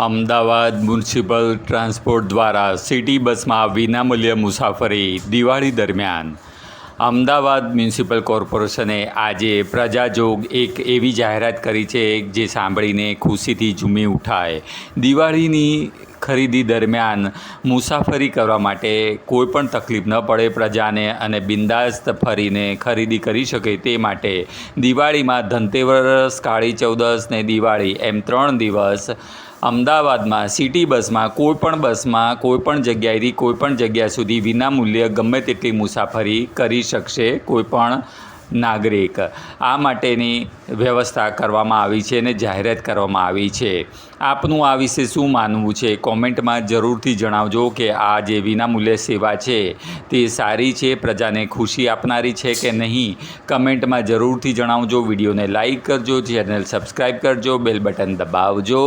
Ahmedabad municipal transport દ્વારા city બસમાં વિનામૂલ્ય મુસાફરી દિવાળી દરમિયાન. અમદાવાદ મ્યુનિસિપલ કોર્પોરેશને આજે પ્રજાજોગ એક એવી જાહેરાત કરી છે જે સાંભળીને ખુશીથી ઝૂમી ઉઠાય. દિવાળીની ખરીદી દરમિયાન મુસાફરી કરવા માટે કોઈ પણ તકલીફ ન પડે, પ્રજાને અને બિંદાસ્ત ફરીને ખરીદી કરી શકે તે માટે દિવાળીમાં ધનતેરસ, કાળી ચૌદસ ને દિવાળી એમ ત્રણ દિવસ અમદાવાદમાં, સિટી બસમાં કોઈ પણ બસમાં કોઈ પણ જગ્યાએથી કોઈ પણ જગ્યા સુધી વિનામૂલ્ય ગમે તેટલી મુસાફરી કરી શકશે કોઈ પણ નાગરિક. આ માટેની વ્યવસ્થા કરવામાં આવી છે અને જાહેરાત કરવામાં આવી છે. આપનું આ વિશે શું માનવું છે? કોમેન્ટમાં જરૂરથી જણાવજો કે આ જે વિનામૂલ્ય સેવા છે, તે સારી છે, પ્રજાને ખુશી આપનારી છે કે નહીં? કમેન્ટમાં જરૂરથી જણાવજો, વિડીયોને લાઇક કરજો, ચેનલ સબસ્ક્રાઈબ કરજો, બેલ બટન દબાવજો.